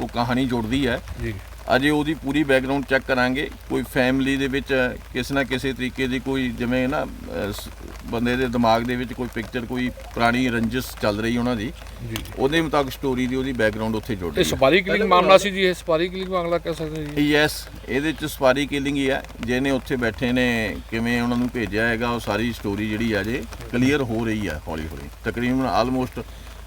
ਉਹ ਕਹਾਣੀ ਜੁੜਦੀ ਹੈ। ਜੀ। ਅਜੇ ਉਹਦੀ ਪੂਰੀ ਬੈਕਗ੍ਰਾਉਂਡ ਚੈੱਕ ਕਰਾਂਗੇ। ਕੋਈ ਫੈਮਿਲੀ ਦੇ ਵਿੱਚ ਕਿਸੇ ਨਾ ਕਿਸੇ ਤਰੀਕੇ ਦੀ ਕੋਈ ਜਿਵੇਂ ਨਾ ਬੰਦੇ ਦੇ ਦਿਮਾਗ ਦੇ ਵਿੱਚ ਕੋਈ ਪਿਕਚਰ ਕੋਈ ਪੁਰਾਣੀ ਰੰਜਿਸ਼ ਚੱਲ ਰਹੀ ਉਹਨਾਂ ਦੀ। ਜੀ। ਉਹਦੇ ਮੁਤਾਬਕ ਸਟੋਰੀ ਦੀ ਉਹਦੀ ਬੈਕਗ੍ਰਾਉਂਡ ਉੱਥੇ ਜੁੜ ਇਹ ਰਹੀ ਹੈ। ਸਪਾਰੀ ਕਿਲਿੰਗ ਮਾਮਲਾ ਸੀ ਜੀ ਇਹ ਸਪਾਰੀ ਕਿਲਿੰਗ ਮਾਮਲਾ ਕਹਿ ਸਕਦੇ ਜੀ? ਯੈਸ ਇਹਦੇ ਚ ਸਪਾਰੀ ਕਿਲਿੰਗ ਹੀ ਹੈ ਜਿਹਨੇ ਉੱਥੇ ਬੈਠੇ ਨੇ ਕਿਵੇਂ ਉਹਨਾਂ ਨੂੰ ਭੇਜਿਆ ਹੈਗਾ ਉਹ ਸਾਰੀ ਸਟੋਰੀ ਜਿਹੜੀ ਆ ਜੇ। ਕਲੀਅਰ ਹੋ ਰਹੀ ਹੈ ਹੌਲੀ ਹੌਲੀ ਤਕਰੀਬਨ ਆਲਮੋਸਟ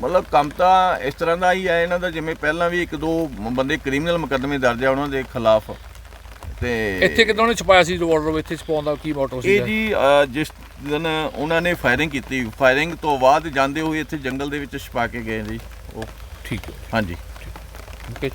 ਮਤਲਬ ਕੰਮ ਤਾਂ ਇਸ ਤਰ੍ਹਾਂ ਦਾ ਹੀ ਹੈ ਇਹਨਾਂ ਦਾ ਜਿਵੇਂ ਪਹਿਲਾਂ ਵੀ ਇੱਕ ਦੋ ਬੰਦੇ ਕ੍ਰਿਮੀਨਲ ਮੁਕੱਦਮੇ ਦਰਜ ਆ ਉਹਨਾਂ ਦੇ ਖਿਲਾਫ ਤੇ ਇੱਥੇ ਕਿਦਾਂ ਉਹਨੇ ਛਪਾਇਆ ਸੀ ਰਿਵਾਲਵਰ ਇੱਥੇ ਛਪਾਉਣ ਦਾ ਕੀ ਮੋਟਿਵ ਸੀ ਇਹ ਜੀ ਜਿਸ ਦਿਨ ਉਹਨਾਂ ਨੇ ਫਾਇਰਿੰਗ ਕੀਤੀ ਫਾਇਰਿੰਗ ਤੋਂ ਬਾਅਦ ਜਾਂਦੇ ਹੋਏ ਇੱਥੇ ਜੰਗਲ ਦੇ ਵਿੱਚ ਛਪਾ ਕੇ ਗਏ ਜੀ ਉਹ। ਠੀਕ ਹੈ। ਹਾਂਜੀ। ਓਕੇ।